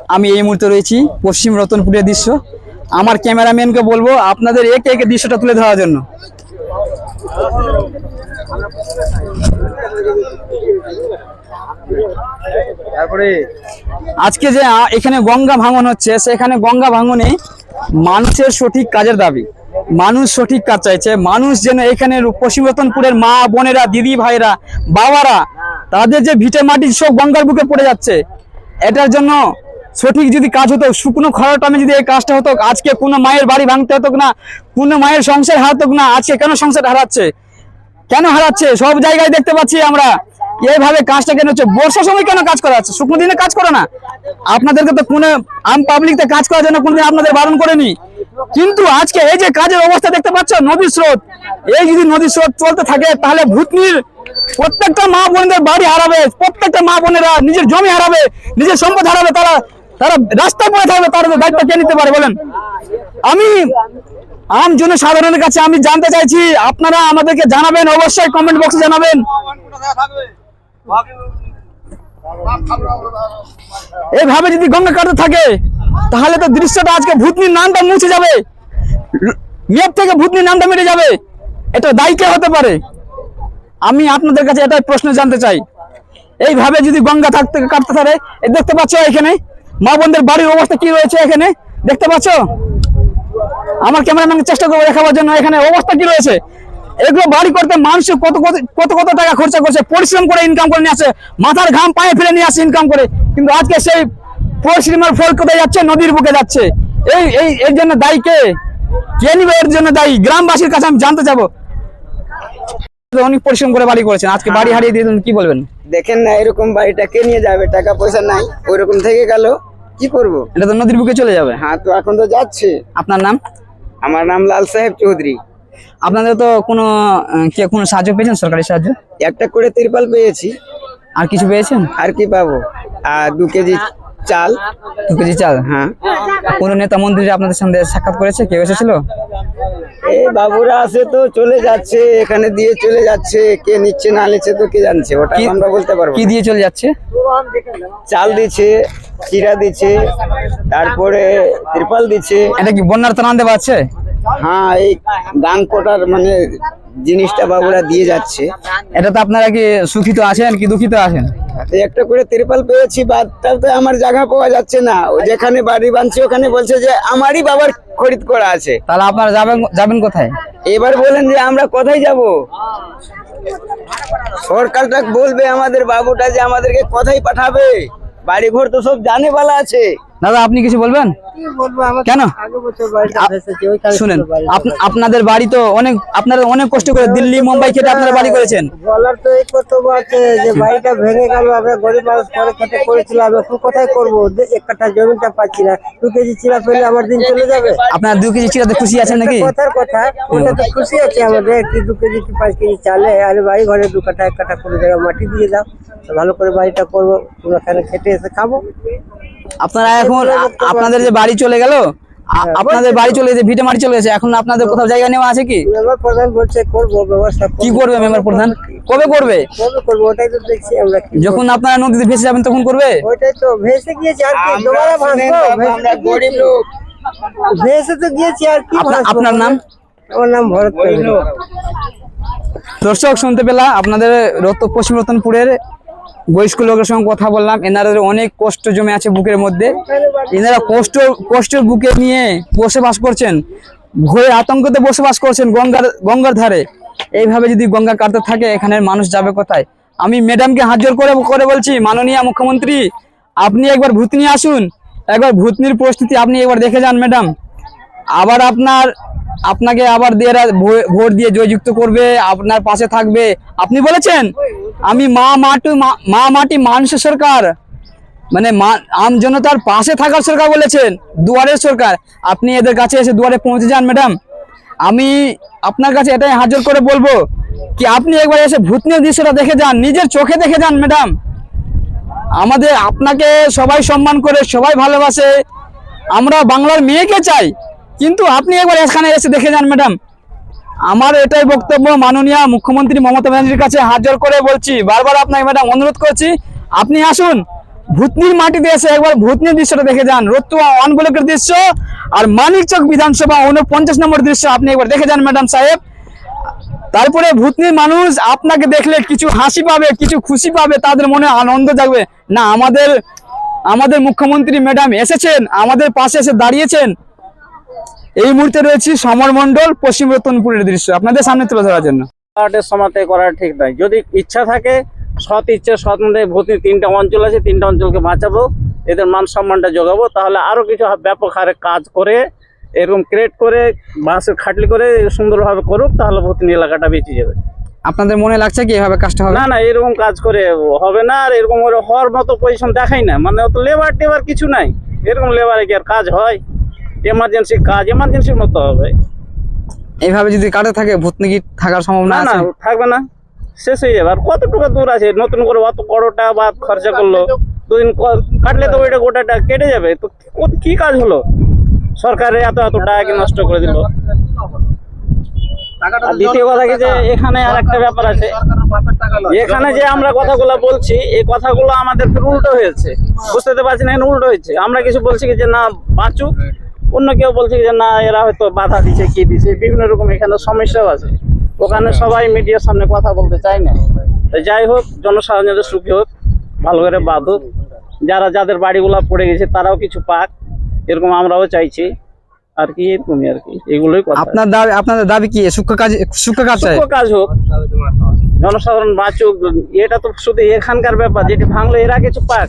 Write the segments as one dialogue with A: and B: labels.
A: আমি এই মুহূর্তে রয়েছি পশ্চিম রতনপুরের দৃশ্য। আমার ক্যামেরাম্যানকে বলব আপনাদের একে একে দৃশ্যটা তুলে ধরার জন্য।
B: তারপরে?
A: আজকে যে এখানে গঙ্গা ভাঙন হচ্ছে সেখানে গঙ্গা ভাঙনে মানুষের সঠিক কাজের দাবি। মানুষ সঠিক কাজ চাইছে। মানুষ যেন এখানে পশ্চিম রতনপুরের মা বোনেরা দিদি ভাইরা বাবারা তাদের যে ভিটে মাটি সব গঙ্গার বুকে পড়ে যাচ্ছে এটার জন্য সঠিক যদি কাজ হতো, শুকনো খরা টামে যদি এই কাজটা হতো, আজকে কোনো মায়ের বাড়ি ভাঙতে হতো না কোনো মায়ের সংসার হারাতো না আজকে কেন সংসার হারাচ্ছে? কেন হারাচ্ছে? সব জায়গায় দেখতে পাচ্ছি আমরা, এইভাবে কাজটা কেন হচ্ছে? বর্ষার সময় কেন কাজ করা হচ্ছে শুকনো দিনে কাজ করে না। আপনাদেরকে তো কোনো আম পাবলিকতে কাজ করার জন্য কোনোদিন আপনাদের বারণ করেনি। কিন্তু আজকে এই যে কাজের অবস্থা দেখতে পাচ্ছ, নদীর স্রোত, এই যদি নদীর স্রোত চলতে থাকে, তাহলে ভূতনির প্রত্যেকটা মা বোনদের বাড়ি হারাবে, প্রত্যেকটা মা বোনেরা নিজের জমি হারাবে, নিজের সম্পদ হারাবে, তারা তারা রাস্তায় পড়ে থাকবে তারা দায়িত্ব কে নিতে পারে বলেন? আমি আম জনসাধারণের কাছে আমি জানতে চাইছি, আপনারা আমাদেরকে জানাবেন, অবশ্যই কমেন্ট বক্সে জানাবেন। এইভাবে যদি গঙ্গা কাটতে থাকে, তাহলে তো দৃশ্যটা আজকে ভূতনির নামটা মুছে যাবে। মেপ থেকে ভূতনির নামটা মিটে যাবে। এটা দায়ী কে হতে পারে? আমি আপনাদের কাছে এটাই প্রশ্ন জানতে চাই। এইভাবে যদি গঙ্গা থাকতে কাটতে এই দেখতে পাচ্ছ এখানে মা বোনদের বাড়ির অবস্থা কি রয়েছে এখানে? দেখতে পাচ্ছ? আমার ক্যামেরাম্যান চেষ্টা করব দেখাবার জন্য এখানে অবস্থা কি রয়েছে? এগুলো বাড়ি করতে মানুষ কত কত কত টাকা খরচা করছে, পরিশ্রম করে ইনকাম করে নিয়ে আসে, মাথার ঘাম পায়ে ফেলে নিয়ে আসে ইনকাম করে। কিন্তু আজকে সেই পরিশ্রমের ফল কোথায় যাচ্ছে? নদীর বুকে যাচ্ছে। এই এই এর জন্য দায়ী কে? কে নিবে এর জন্য দায়ী? গ্রামবাসীর কাছে আমি জানতে যাব অনেক পরিশ্রম করে বাড়ি করেছেন। আজকে বাড়ি হারিয়ে দিয়ে কি বলবেন?
B: দেখেন না এরকম বাড়িটা কে নিয়ে যাবে? টাকা পয়সা নাই ওইরকম থেকে গেল কি করব?
A: এটা তো নদীর বুকে চলে যাবে।
B: হ্যাঁ তো এখন তো যাচ্ছে।
A: আপনার নাম?
B: আমার নাম লাল সাহেব চৌধুরী।
A: আপনাদের তো কোনো কি কে কোনো সাহায্য পেয়েছেন? সরকারি সাহায্য?
B: একটা করে তিরপাল পেয়েছি।
A: আর কিছু পেয়েছেন?
B: আর কি পাবো? আর দু কেজি চাল।
A: দু কেজি চাল?
B: হ্যাঁ।
A: কোন নেতা মন্ত্রী আপনাদের সঙ্গে সাক্ষাৎ করেছে? কেউ এসেছিল?
B: এই বাবুরা আছে তো চলে যাচ্ছে এখানে দিয়ে চলে যাচ্ছে কে নিচ্ছে না নিচ্ছে তো কে জানছে? ওটা
A: কি-
B: আমরা বলতে পারব
A: কি দিয়ে চলে যাচ্ছে?
B: চাল দিচ্ছে চিরা দিচ্ছে তারপরে ত্রিপাল দিচ্ছে।
A: এটা কি বন্যার ত্রাণ দেওয়া আছে?
B: হ্যাঁ এই গান কোটার মানে জিনিসটা বাবুরা দিয়ে যাচ্ছে।
A: এটা তো আপনারা কি সুখিত আছেন কি দুঃখিত আছেন?
B: একটা করে তিরপাল পেয়েছি বাদটাতে আমার জায়গা পাওয়া যাচ্ছে না। যেখানে বাড়ি বাঁধছে ওখানে বলছে যে আমারই বাবার খরিদ করা আছে।
A: তাহলে আপনারা যাবেন যাবেন কোথায়?
B: এবার বলেন যে আমরা কোথায় যাব? সরকারটা বলবে আমাদের বাবুটা যে আমাদেরকে কোথায় পাঠাবে? বাড়ি ঘর তো সব জানে বলা আছে।
A: দাদা আপনি কিছু বলবেন? কেন? শুনেন আপনাদের বাড়ি তো অনেক আপনারা অনেক কষ্ট করে দিল্লি মুম্বাই খেটে আপনারা বাড়ি করেছেন।
C: বলার তো এই কর্তব্য আছে যে বাড়িটা ভেঙে গেল আমরা গরিব মানুষ পরে করেছিলাম এখন কোথায় করব? জমিটা পাচ্ছি না। দু কেজি চিরা পেলে আমার দিন চলে যাবে।
A: আপনারা দু কেজি চিরাতে খুশি আছেন নাকি?
C: কথার কথা ওটা তো খুশি আছে আমাদের কি দু কেজি কি পাঁচ কেজি চালে আর বাড়ি ঘরে দু কাঠা এক কাঠা করে জায়গা মাটি দিয়ে দাও ভালো করে বাড়িটা করব এখানে খেটে এসে খাব।
A: আপনারা এখন আপনাদের যে বাড়ি চলে গেল আপনাদের বাড়ি চলে গেছে ভিটে মাটি চলে গেছে এখন আপনাদের কোথাও জায়গা নেওয়া আছে কি?
C: মেম্বার প্রধান বলছে করব ব্যবস্থা
A: কি করবে মেম্বার প্রধান? কবে করবে?
C: কবে করব ওটাই তো দেখছি আমরা
A: যখন আপনারা নদীতে ভেসে যাবেন তখন করবে?
C: ওইটাই তো ভেসে গিয়েছে আর কি
B: আমরা গরিব। লোক।
C: ভেসে তো গিয়েছি আর কি
A: আপনার- নাম?
C: আমার নাম ভরত
A: দর্শক শুনতে পেলা আপনাদের রত পশ্চিম রতনপুরের বয়স্ক লোকের সঙ্গে কথা বললাম, এনাদের অনেক কষ্ট জমে আছে বুকের মধ্যে। এনারা কষ্ট, কষ্টের বুকে নিয়ে বসবাস করছেন। ভয়ে আতঙ্কতে বসবাস করছেন গঙ্গার গঙ্গার ধারে। এইভাবে যদি গঙ্গা কাটতে থাকে, এখানের মানুষ যাবে কোথায়? আমি ম্যাডামকে হাজির করে করে বলছি, মাননীয় মুখ্যমন্ত্রী, আপনি একবার ভূতনি আসুন। একবার ভূতনির পরিস্থিতি আপনি একবার দেখে যান ম্যাডাম আবার আপনার আপনাকে আবার দিয়ে ভোট দিয়ে জয়যুক্ত করবে, আপনার পাশে থাকবে। আপনি বলেছেন, আমি মা মাটি মা- মাটি মানুষের সরকার। মানে আম জনতার পাশে থাকার সরকার বলেছেন, দুয়ারের সরকার। আপনি এদের কাছে এসে দুয়ারে পৌঁছে যান, ম্যাডাম। আমি আপনার কাছে এটাই হাজর করে বলব কি আপনি একবার এসে ভূতনীয় দৃশ্যটা দেখে যান, নিজের চোখে দেখে যান, ম্যাডাম। আমাদের আপনাকে সবাই সম্মান করে, সবাই ভালোবাসে। আমরা বাংলার মেয়েকে চাই। কিন্তু আপনি একবার এখানে এসে দেখে যান, ম্যাডাম। আমার এটাই বক্তব্য মাননীয় মুখ্যমন্ত্রী মমতা ব্যানার্জির কাছে হাজির করে বলছি, বারবার আপনাকে ম্যাডাম অনুরোধ করছি, আপনি আসুন, ভূতনির মাটিতে এসে একবার ভূতনির দৃশ্যটা দেখে যান, রতুয়া ওয়ান ব্লকের দৃশ্য আর মানিকচক বিধানসভা উনপঞ্চাশ নম্বর দৃশ্য আপনি একবার দেখে যান, ম্যাডাম সাহেব। তারপরে ভূতনির মানুষ আপনাকে দেখলে কিছু হাসি পাবে, কিছু খুশি পাবে, তাদের মনে আনন্দ জাগবে। না, আমাদের আমাদের মুখ্যমন্ত্রী ম্যাডাম এসেছেন, আমাদের পাশে এসে দাঁড়িয়েছেন। এই মুহূর্তে রয়েছে সমর মন্ডল পশ্চিম রতনপুরের দৃশ্য। আপনাদের সামনে তুলে ধরার জন্য।
D: সমাতে করা ঠিক নাই। যদি ইচ্ছা থাকে সৎ ইচ্ছে সৎ ভূতি তিনটা অঞ্চল আছে তিনটা অঞ্চলকে বাঁচাবো এদের মান সম্মানটা যোগাবো তাহলে আরও কিছু ব্যাপক হারে কাজ করে এরকম ক্রিয়েট করে বাঁশের খাটলি করে সুন্দরভাবে করুক তাহলে ভূতিনি এলাকাটা বেঁচে যাবে।
A: আপনাদের মনে লাগছে কি এভাবে কাজটা হবে?
D: না না এরকম কাজ করে হবে না আর এরকম ওর হওয়ার মতো পজিশন দেখাই না। মানে অত লেবার টেবার কিছু নাই। এরকম লেবারে কি আর কাজ হয়? এমার্জেন্সি কাজ এমার্জেন্সির মতো হবে।
A: এইভাবে যদি কাটে থাকে ভূতনিকি থাকার সম্ভাবনা
D: না না থাকবে না। শেষ হয়ে যাবে। আর কতটুকু দূর আছে? নতুন করে অত বড় টাকা বা খরচা করল দুদিন কাটলে তো ওইটা গোটাটা কেটে যাবে। তো কি- কি কাজ হলো? সরকারে এত এত টাকা কি নষ্ট করে দিল। দ্বিতীয় কথা কি যে এখানে আর একটা ব্যাপার আছে। এখানে যে আমরা কথাগুলো বলছি এই কথাগুলো আমাদের উল্টো হয়েছে। বুঝতে তো পারছি না এখানে উল্টো হয়েছে। আমরা কিছু বলছি কি যে না বাঁচুক। অন্য কেউ বলছে যে না এরা হয়তো বাধা দিছে কি দিছে? বিভিন্ন রকম এখানে সমস্যাও আছে। ওখানে সবাই মিডিয়ার সামনে কথা বলতে চায় না। যাই হোক জনসাধারণ যাতে সুখী হোক ভালো করে বাঁধুক। যারা যাদের বাড়িগুলো পড়ে গেছে তারাও কিছু পাক। এরকম আমরাও চাইছি। আর কি এরকমই আর কি। এগুলোই কথা।
A: আপনার দাবি আপনাদের দাবি কি? সূক্ষ্ম কাজ সূক্ষ্ম কাজ
D: সূক্ষ্ম কাজ হোক। জনসাধারণ বাঁচুক। এটা তো শুধু এখানকার ব্যাপার যেটি ভাঙলো এরা কিছু পাক।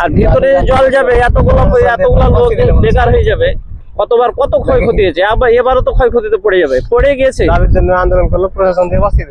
D: আর ভিতরে জল যাবে এতগুলো এতগুলো লোক বেকার হয়ে যাবে কতবার কত ক্ষয়ক্ষতি হয়েছে? আবার এবারও তো ক্ষয়ক্ষতিতে পড়ে যাবে। পড়ে গেছে
C: দাবির জন্য আন্দোলন করল প্রশাসন থেকে বাঁচিয়ে